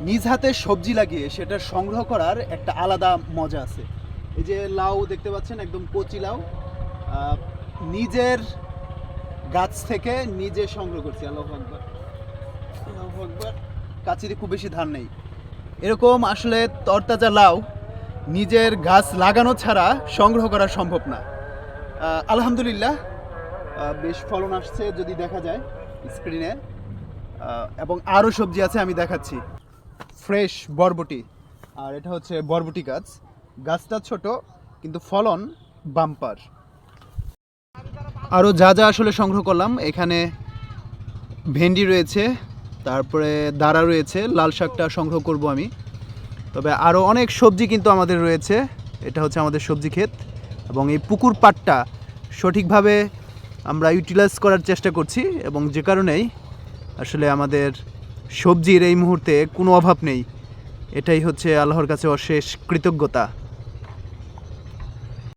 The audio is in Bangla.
নিজ হাতে সবজি লাগিয়ে সেটা সংগ্রহ করার একটা আলাদা মজা আছে। এই যে লাউ দেখতে পাচ্ছেন, একদম কচি লাউ। নিজের গাছ থেকে নিজে সংগ্রহ করছি, আল্লাহ আকবর। আল্লাহু খুব বেশি ধান নেই। এরকম আসলে তরতাজা লাউ নিজের গাছ লাগানো ছাড়া সংগ্রহ করা সম্ভব না। আলহামদুলিল্লাহ। বেশ ফলন আসছে যদি দেখা যায় স্ক্রিনে। এবং আরও সবজি আছে আমি দেখাচ্ছি। ফ্রেশ বরবটি। আর এটা হচ্ছে বরবটি গাছ। গাছটা ছোট, কিন্তু ফলন বাম্পার। আরও যা যা আসলে সংগ্রহ করলাম, এখানে ভেন্ডি রয়েছে, তারপরে দাঁড়া রয়েছে, লাল শাকটা সংগ্রহ করব আমি। তবে আরও অনেক সবজি কিন্তু আমাদের রয়েছে, এটা হচ্ছে আমাদের সবজি ক্ষেত। এবং এই পুকুর পাটটা সঠিকভাবে আমরা ইউটিলাইজ করার চেষ্টা করছি, এবং যে কারণেই আসলে আমাদের সবজির এই মুহূর্তে কোনো অভাব নেই। এটাই হচ্ছে আল্লাহর কাছে অশেষ কৃতজ্ঞতা।